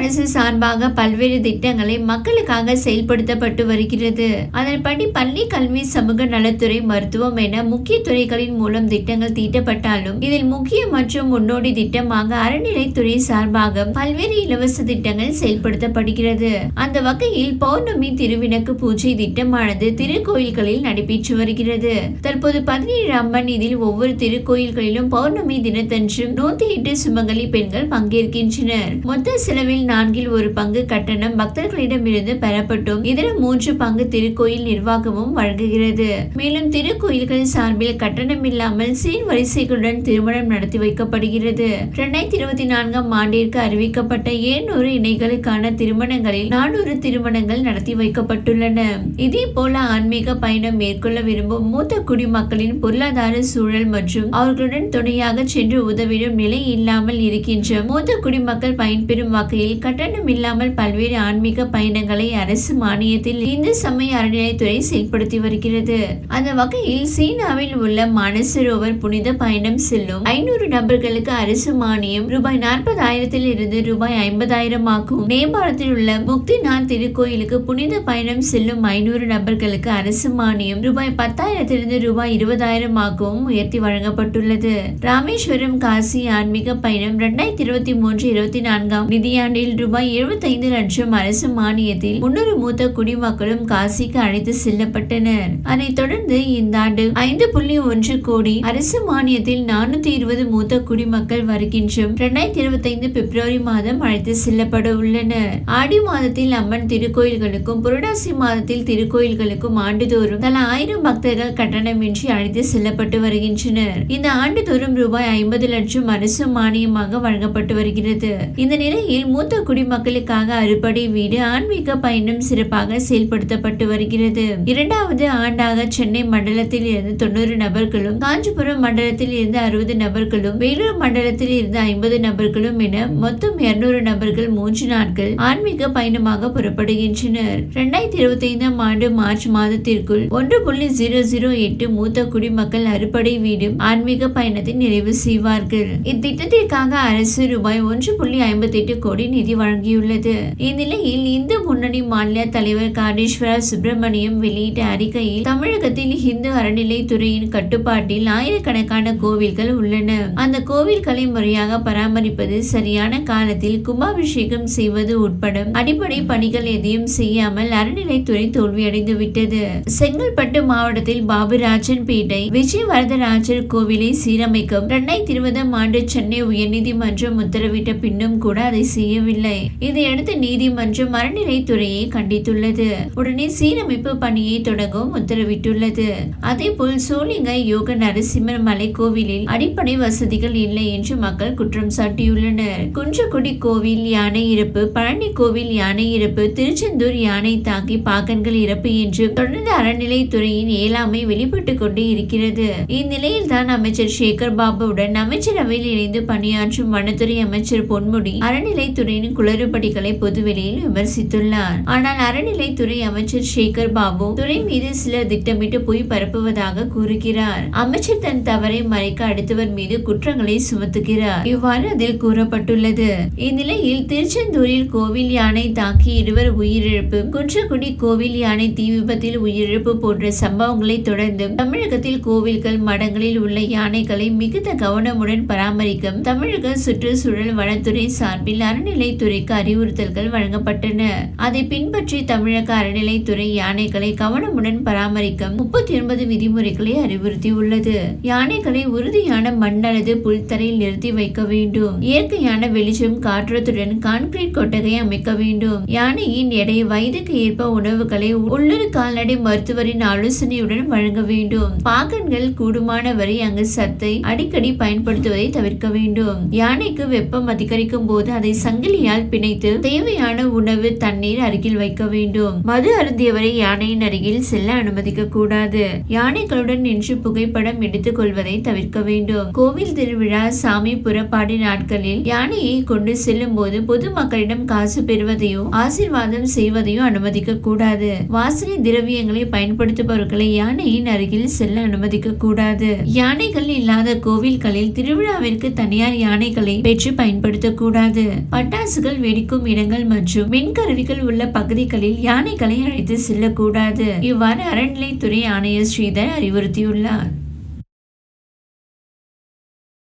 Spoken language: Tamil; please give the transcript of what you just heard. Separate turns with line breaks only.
அரசு சார்பாக பல்வேறு திட்டங்களை மக்களுக்காக செயல்படுத்தப்பட்டு வருகிறது. அதன்படி பள்ளி கல்வி சமூக நலத்துறை மருத்துவம் என முக்கிய துறைகளின் மூலம் திட்டங்கள் தீட்டப்பட்டாலும் இதில் முக்கிய மற்றும் முன்னோடி திட்டமாக அறநிலைத்துறை சார்பாக பல்வேறு இலவச திட்டங்கள் செயல்படுத்தப்படுகிறது. அந்த வகையில் பௌர்ணமி திருவிளக்கு பூஜை திட்டமானது திருக்கோயில்களில் நடைபெற்று வருகிறது. தற்போது பதினேழு அம்மன் இதில் ஒவ்வொரு திருக்கோயில்களிலும் பௌர்ணமி தினத்தன்று நூத்தி எட்டு சுமங்கலி பெண்கள் பங்கேற்கின்றனர். மொத்த செலவில் நான்கில் ஒரு பங்கு கட்டணம் பக்தர்களிடமிருந்து பெறப்பட்டும் இதர மூன்று பங்கு திருக்கோயில் நிர்வாகமும் வழங்குகிறது. மேலும் திருக்கோயில்கள் சார்பில் கட்டணம் இல்லாமல் சீர் வரிசைகளுடன் திருமணம் நடத்தி வைக்கப்படுகிறது. இரண்டாயிரத்தி இருபத்தி நான்காம் ஆண்டிற்கு அறிவிக்கப்பட்ட ஏழ்நூறு இணைகளுக்கான திருமணங்களில் நானூறு திருமணங்கள் நடத்தி வைக்கப்பட்டுள்ளன. இதே போல ஆன்மீக பயணம் மேற்கொள்ள விரும்பும் மூத்த குடிமக்களின் பொருளாதார சூழல் மற்றும் அவர்களுடன் துணையாக சென்று உதவிடும் நிலை இல்லாமல் இருக்கின்ற மூத்த குடிமக்கள் பயன்பெறும் வகையில் கட்டணம் இல்லாமல் பல்வேறு ஆன்மீக பயணங்களை அரசு மானியத்தில் இந்து சமய அறநிலைத்துறை செயல்படுத்தி வருகிறது. அந்த வகையில் சீனாவில் உள்ள மானசரோவர் புனித பயணம் செல்லும் ஐநூறு நபர்களுக்கு அரசு மானியம் ரூபாய் நாற்பதாயிரத்தில் இருந்து ரூபாய் ஐம்பதாயிரம் ஆகும். நேபாளத்தில் உள்ள முக்திநாத் திருக்கோயிலுக்கு புனித பயணம் செல்லும் ஐநூறு நபர்களுக்கு அரசு மானியம் ரூபாய் பத்தாயிரத்திலிருந்து ரூபாய் இருபதாயிரம் ஆகவும் உயர்த்தி வழங்கப்பட்டுள்ளது. ராமேஸ்வரம் காசி ஆன்மீக பயணம் இரண்டாயிரத்தி இருபத்தி மூன்று இருபத்தி நான்காம் நிதியாண்டில் ரூபாய் எழுபத்தைந்து லட்சம் அரசு மானியத்தில் முன்னூறு மூத்த குடிமக்களும் காசிக்கு அழைத்து செல்லப்பட்டனர். அதைத் தொடர்ந்து இந்த ஆண்டு ஐந்து புள்ளி ஒன்று கோடி அரசு மானியத்தில் நானூத்தி இருபது மூத்த குடிமக்கள் வருகின்ற இரண்டாயிரத்தி இருபத்தைந்து பிப்ரவரி மாதம் அழைத்து செல்லப்பட உள்ளனர். ஆடி மாதத்தில் அம்மன் திருக்கோயில்களுக்கும் புரடாசி மாதத்தில் திருக்கோயில்களுக்கும் ஆண்டுதோறும் தலா ஆயிரம் பக்தர்கள் கட்டணமின்றி அழைத்து செல்லப்பட்டு வருகின்றனர். இந்த ஆண்டுதோறும் ரூபாய் ஐம்பது லட்சம் அரசு மானியமாக வழங்கப்பட்டு வருகிறது. இந்த நிலையில் மூத்த குடிமக்களுக்காக அறுபடை வீடு ஆன்மீக பயணம் சிறப்பாக செயல்படுத்தப்பட்டு வருகிறது. இரண்டாவது ஆண்டாக சென்னை மண்டலத்தில் இருந்து தொண்ணூறு நபர்களும் காஞ்சிபுரம் மண்டலத்தில் இருந்து அறுபது நபர்களும் வேலூர் மண்டலத்தில் இருந்து ஐம்பது நபர்களும் என மொத்தம் இருநூறு நபர்கள் மூன்று நாட்கள் ஆன்மீக பயணமாக புறப்படுகின்றனர். இரண்டாயிரத்தி இருபத்தி ஐந்தாம் ஆண்டு மார்ச் மாதத்திற்குள் ஒன்று புள்ளி ஜீரோ ஜீரோ எட்டு மூத்த குடிமக்கள் அறுபடை வீடும் ஆன்மீக பயணத்தை நிறைவு செய்வார்கள். இத்திட்டத்திற்காக அரசு ரூபாய் ஒன்று புள்ளி ஐம்பத்தி எட்டு கோடி நிதி செய்தி வழங்கியுள்ளது. இந்நிலையில் இந்து முன்னணி மாநில தலைவர் காடேஸ்வரா சுப்பிரமணியம் வெளியிட்ட அறிக்கையில் தமிழகத்தில் இந்து அறநிலைத்துறையின் கட்டுப்பாட்டில் ஆயிரக்கணக்கான கோவில்கள் உள்ளன. அந்த கோவில்களை முறையாக பராமரிப்பது சரியான காலத்தில் கும்பாபிஷேகம் செய்வது உட்பட அடிப்படை பணிகள் எதையும் செய்யாமல் அறநிலைத்துறை தோல்வியடைந்து விட்டது. செங்கல்பட்டு மாவட்டத்தில் பாபுராஜன் பேட்டை விஜய் வரதராஜர் கோவிலை சீரமைக்கும் இரண்டாயிரத்தி இருபதாம் ஆண்டு சென்னை உயர்நீதிமன்றம் உத்தரவிட்ட பின்னும் கூட அதை செய்யவில்லை. முடியவில்லை. இதையடுத்து நீதிமன்றம் அறநிலைத்துறையை கண்டித்துள்ளது. உடனே சீரமைப்பு பணியை தொடங்கவும் உத்தரவிட்டுள்ளது. அதே போல் சோளிங்க யோக நரசிம்மர் மலை கோவிலில் அடிப்படை வசதிகள் இல்லை என்று மக்கள் குற்றம் சாட்டியுள்ளனர். குன்றக்குடி கோவில் யானை இறப்பு பழனி கோவில் யானை இறப்பு திருச்செந்தூர் யானை தாக்கி பாகன்கள் இறப்பு என்று தொடர்ந்து அறநிலைத்துறையின் ஏழாமை வெளிப்பட்டு கொண்டே இருக்கிறது. இந்நிலையில் தான் அமைச்சர் சேகர் பாபுவுடன் அமைச்சரவையில் இணைந்து பணியாற்றும் வனத்துறை அமைச்சர் பொன்முடி அறநிலைத்துறை அரசியலின் குளறுபடிகளை பொதுவெளியில் விமர்சித்துள்ளார். ஆனால் அறநிலைத்துறை அமைச்சர் சேகர் பாபு துறை மீது சிலர் திட்டமிட்டு பொய் பரப்புவதாக கூறுகிறார். அமைச்சர் தன் தவறை மறைக்க அடுத்தவர் மீது குற்றங்களை சுமத்துகிறார். இவ்வாறு அதில் கூறப்பட்டுள்ளது. இந்நிலையில் திருச்செந்தூரில் கோவில் யானை தாக்கி இருவர் உயிரிழப்பு குன்றக்குடி கோவில் யானை தீ விபத்தில் உயிரிழப்பு போன்ற சம்பவங்களை தொடர்ந்து தமிழகத்தில் கோவில்கள் மடங்களில் உள்ள யானைகளை மிகுந்த கவனமுடன் பராமரிக்கும் தமிழக சுற்றுச்சூழல் வனத்துறை சார்பில் அறநிலை அறநிலைத்துறைக்கு அறிவுறுத்தல்கள் வழங்கப்பட்டன. அதை பின்பற்றி தமிழக அறநிலைத்துறை யானைகளை கவனமுடன் பராமரிக்க முப்பத்தி ஒன்பது விதிமுறைகளை அறிவுறுத்தியுள்ளது. யானைகளை உறுதியான மண் அல்லது புல்தரையில் நிறுத்தி வைக்க வேண்டும். இயற்கையான வெளிச்சம் காற்றத்துடன் கான்கிரீட் கொட்டகை அமைக்க வேண்டும். யானையின் எடை வயதுக்கு ஏற்ப உணவுகளை உள்ளூர் கால்நடை மருத்துவரின் ஆலோசனையுடன் வழங்க வேண்டும். பாகன்கள் கூடுமான வரை அங்கு சத்தை அடிக்கடி பயன்படுத்துவதை தவிர்க்க வேண்டும். யானைக்கு வெப்பம் அதிகரிக்கும் போது அதை சங்கிலி கம்பியால் பிணைத்து தேவையான உணவு தண்ணீர் அருகில் வைக்க வேண்டும். மது அருந்தியவரை யானையின் அருகில் செல்ல அனுமதிக்க கூடாது. யானைகளுடன் நின்று புகைப்படம் எடுத்துக் கொள்வதை தவிர்க்க வேண்டும். கோவில் திருவிழா சாமி புறப்பாடு நாட்களில் யானையை கொண்டு செல்லும் போது பொதுமக்களிடம் காசு பெறுவதையோ ஆசீர்வாதம் செய்வதையோ அனுமதிக்க கூடாது. வாசனை திரவியங்களை பயன்படுத்துபவர்களை யானையின் அருகில் செல்ல அனுமதிக்க கூடாது. யானைகள் இல்லாத கோவில்களில் திருவிழாவிற்கு தனியார் யானைகளை பெற்று பயன்படுத்தக்கூடாது பட்டாசு பட்டாசுகள் வெடிக்கும் இடங்கள் மற்றும் மின்கருவிகள் உள்ள பகுதிகளில் யானைகளை அழைத்து செல்லக்கூடாது. இவ்வாறு அறநிலைத்துறை ஆணையர் ஸ்ரீதர் அறிவுறுத்தியுள்ளார்.